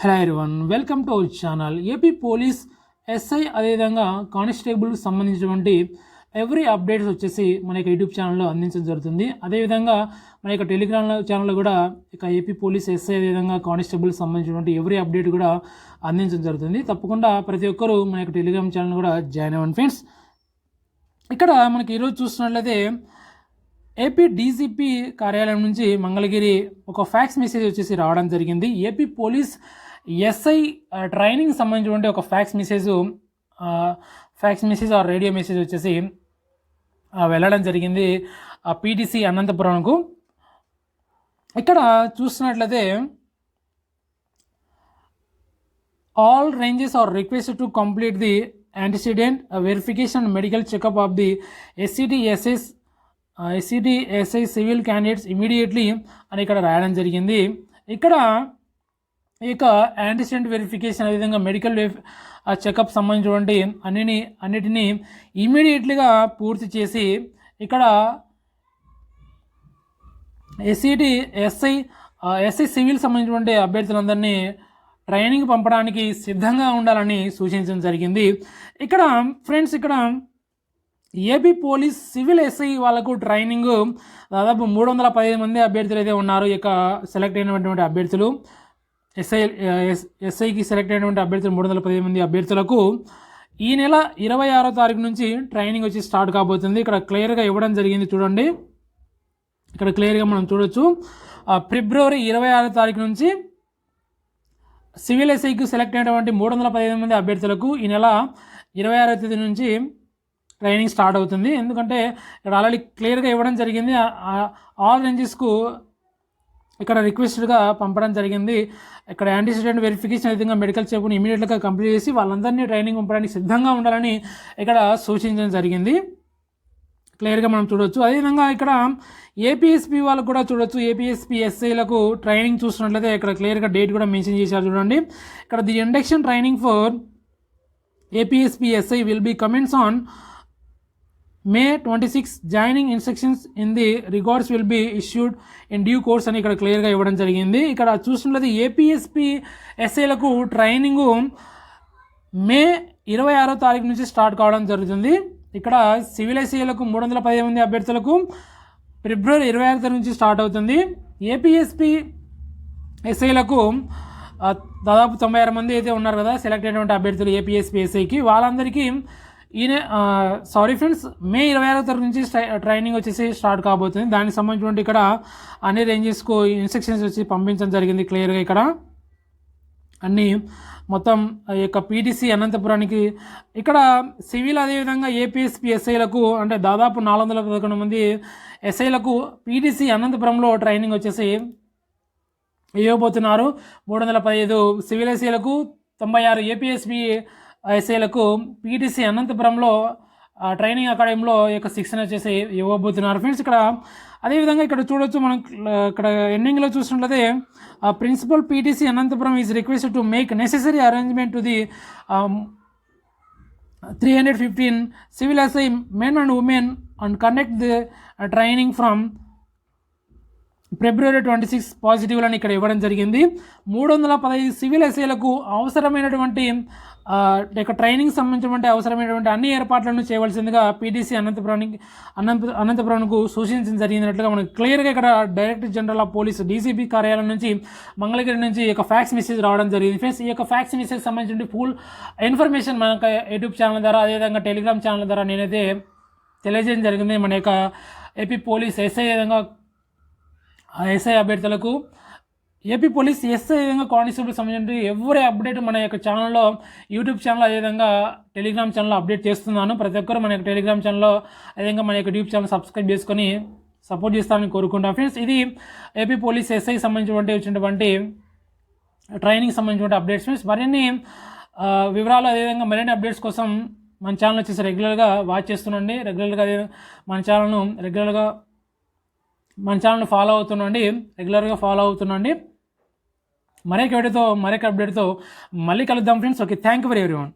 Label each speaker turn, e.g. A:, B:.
A: Hello everyone welcome to our channel AP police SI అదేవిధంగా constable సంబంధించినటువంటి every updates వచ్చేసి మన యొక్క యూట్యూబ్ ఛానల్లో అందించడం జరుగుతుంది. అదేవిధంగా మన యొక్క టెలిగ్రామ్ ఛానల్లో కూడా ఇక ఏపీ పోలీస్ ఎస్ఐ అదేవిధంగా కానిస్టేబుల్ సంబంధించినటువంటి ఎవ్రీ అప్డేట్ కూడా అందించడం జరుగుతుంది. తప్పకుండా ప్రతి ఒక్కరూ మన యొక్క టెలిగ్రామ్ ఛానల్ కూడా జాయిన్ అవ్వండి ఫ్రెండ్స్ ఇక్కడ మనకి ఈరోజు చూస్తున్నట్లయితే ఏపీ డీజీపీ కార్యాలయం నుంచి మంగళగిరి ఒక ఫ్యాక్స్ మెసేజ్ వచ్చేసి రావడం జరిగింది. ఏపీ పోలీస్ ఎస్ఐ ట్రైనింగ్ సంబంధించినటువంటి ఒక ఫ్యాక్స్ మెసేజ్ ఫ్యాక్స్ మెసేజ్ ఆ రేడియో మెసేజ్ వచ్చేసి వెళ్ళడం జరిగింది ఆ పీటీసి అనంతపురంకు. ఇక్కడ చూస్తున్నట్లయితే all ranges are request to complete the antecedent verification medical checkup of the SCDSS SCDSI civil candidates immediately అని ఇక్కడ రాయడం జరిగింది. ఇక్కడ ఇక యాంటిసెంట్ వెరిఫికేషన్ అదేవిధంగా మెడికల్ చెకప్ సంబంధించినటువంటి అన్నిని అన్నిటినీ ఇమీడియట్లీగా పూర్తి చేసి ఇక్కడ ఎస్సిటి ఎస్ఐ ఎస్ఐ సివిల్ సంబంధించినటువంటి అభ్యర్థులందరినీ ట్రైనింగ్ పంపడానికి సిద్ధంగా ఉండాలని సూచించడం జరిగింది. ఇక్కడ ఫ్రెండ్స్ ఇక్కడ ఏపీ పోలీస్ సివిల్ ఎస్ఐ వాళ్ళకు ట్రైనింగ్ దాదాపు మూడు వందల పదిహేను మంది అభ్యర్థులు అయితే ఉన్నారు. ఇక సెలెక్ట్ అయినటువంటి అభ్యర్థులు. ఎస్ఐ ఎస్ ఎస్ఐకి సెలెక్ట్ అయినటువంటి అభ్యర్థులు మూడు వందల పదిహేను మంది అభ్యర్థులకు ఈ నెల ఇరవై ఆరో తారీఖు నుంచి ట్రైనింగ్ వచ్చి స్టార్ట్ కాబోతుంది. ఇక్కడ క్లియర్గా ఇవ్వడం జరిగింది చూడండి. ఇక్కడ క్లియర్గా మనం చూడొచ్చు. ఫిబ్రవరి ఇరవై ఆరో తారీఖు నుంచి సివిల్ ఎస్ఐకి సెలెక్ట్ అయినటువంటి మూడు వందల పదిహేను మంది అభ్యర్థులకు ఈ నెల ఇరవై ఆరో తేదీ నుంచి ట్రైనింగ్ స్టార్ట్ అవుతుంది. ఎందుకంటే ఇక్కడ ఆల్రెడీ క్లియర్గా ఇవ్వడం జరిగింది. ఆల్ రేంజెస్కు ఇక్కడ రిక్వెస్ట్గా పంపడం జరిగింది. ఇక్కడ యాంటీసిడెంట్ వెరిఫికేషన్ విధంగా మెడికల్ చెప్పుని ఇమీడియట్గా కంప్లీట్ చేసి వాళ్ళందరినీ ట్రైనింగ్ పంపడానికి సిద్ధంగా ఉండాలని ఇక్కడ సూచించడం జరిగింది. క్లియర్గా మనం చూడొచ్చు. అదేవిధంగా ఇక్కడ ఏపీఎస్పీ వాళ్ళకు కూడా చూడొచ్చు. ఏపీఎస్పీ ఎస్ఐలకు ట్రైనింగ్ చూసినట్లయితే ఇక్కడ క్లియర్గా డేట్ కూడా మెన్షన్ చేశారు చూడండి. ఇక్కడ the induction training for APSP SI will be commence on May twenty six joining instructions in the records will be issued in due course అని ఇక్కడ క్లియర్గా ఇవ్వడం జరిగింది. ఇక్కడ చూసినట్లయితే ఏపీఎస్పి ఎస్ఐలకు ట్రైనింగు మే ఇరవై ఆరో తారీఖు నుంచి స్టార్ట్ కావడం జరుగుతుంది. ఇక్కడ సివిల్ ఎస్ఏలకు మూడు వందల పదిహేను మంది అభ్యర్థులకు ఫిబ్రవరి ఇరవై ఆరు తారీఖు నుంచి స్టార్ట్ అవుతుంది. ఏపీఎస్పి ఎస్ఐలకు దాదాపు తొంభై ఆరు మంది అయితే ఉన్నారు కదా సెలెక్ట్ అయినటువంటి అభ్యర్థులు ఏపీఎస్పీ ఎస్ఐకి వాళ్ళందరికీ ఈయన సారీ ఫ్రెండ్స్ మే ఇరవై ఆరో తారీఖు నుంచి ట్రైనింగ్ వచ్చేసి స్టార్ట్ కాబోతుంది. దానికి సంబంధించినటువంటి ఇక్కడ అన్ని రేంజెస్కు ఇన్స్ట్రక్షన్స్ వచ్చి పంపించడం జరిగింది క్లియర్గా ఇక్కడ. అన్నీ మొత్తం ఆ యొక్క పీటీసీ అనంతపురానికి ఇక్కడ సివిల్ అదేవిధంగా ఏపీఎస్పీ ఎస్ఐలకు అంటే దాదాపు నాలుగు వందల పదకొండు మంది ఎస్ఐలకు పీటీసీ అనంతపురంలో ట్రైనింగ్ వచ్చేసి ఇవ్వబోతున్నారు. మూడు వందల పదిహేదు సివిల్ ఎస్ఐలకు తొంభై ఆరు ఏపీఎస్పీ ఎస్ఐలకు పీటీసీ అనంతపురంలో ట్రైనింగ్ అకాడమీలో యొక్క శిక్షణ చేసి ఇవ్వబోతున్నారు. ఫ్రెండ్స్ ఇక్కడ అదేవిధంగా ఇక్కడ చూడొచ్చు మనం ఇక్కడ ఎండింగ్లో చూసినట్లయితే principal PTC Anantapuram is request to make necessary arrangement to the three hundred fifteen civil SI men and women and conduct the training from February twenty six పాజిటివ్లను ఇక్కడ ఇవ్వడం జరిగింది. మూడు వందల పదహైదు సివిల్ ఎస్ఐలకు అవసరమైనటువంటి యొక్క ట్రైనింగ్ సంబంధించినటువంటి అవసరమైనటువంటి అన్ని ఏర్పాట్లను చేయవలసిందిగా పీటీసీ అనంతపురానికి అనంత అనంతపురంకు సూచించడం జరిగినట్లుగా మనకు క్లియర్గా ఇక్కడ director general of police DCP కార్యాలయం నుంచి మంగళగిరి నుంచి ఈ యొక్క ఫ్యాక్స్ మెసేజ్ రావడం జరిగింది. ఫ్రెండ్స్ ఈ యొక్క ఫ్యాక్స్ మెసేజ్ సంబంధించిన ఫుల్ ఇన్ఫర్మేషన్ మన యొక్క యూట్యూబ్ ఛానల్ ద్వారా అదేవిధంగా టెలిగ్రామ్ ఛానల్ ద్వారా నేనైతే తెలియజేయడం జరిగింది. మన యొక్క ఏపీ పోలీస్ ఎస్ఐ విధంగా ఎస్ఐ అభ్యర్థులకు ఏపీ పోలీస్ ఎస్ఐ విధంగా కానిస్టేబుల్ సంబంధించి ఎవరి అప్డేట్ మన యొక్క ఛానల్లో యూట్యూబ్ ఛానల్ అదేవిధంగా టెలిగ్రామ్ ఛానల్లో అప్డేట్ చేస్తున్నాను. ప్రతి ఒక్కరు మన యొక్క టెలిగ్రామ్ ఛానల్లో అదేవిధంగా మన యొక్క యూట్యూబ్ ఛానల్ సబ్స్క్రైబ్ చేసుకొని సపోర్ట్ చేస్తారని కోరుకుంటాం ఫ్రెండ్స్ ఇది ఏపీ పోలీస్ ఎస్ఐ సంబంధించినటువంటి వచ్చినటువంటి ట్రైనింగ్ సంబంధించినటువంటి అప్డేట్స్. ఫ్రెండ్స్ మరిన్ని వివరాలు అదేవిధంగా మరిన్ని అప్డేట్స్ కోసం మన ఛానల్ వచ్చేసి రెగ్యులర్గా వాచ్ చేస్తుండండి. రెగ్యులర్గా మన ఛానల్ను రెగ్యులర్గా మన ఛానల్ని ఫాలో అవుతుండండి. రెగ్యులర్గా ఫాలో అవుతుండండి. మరొక వీడియోతో మరొక అప్డేట్తో మళ్ళీ కలుద్దాం friends okay thank you for everyone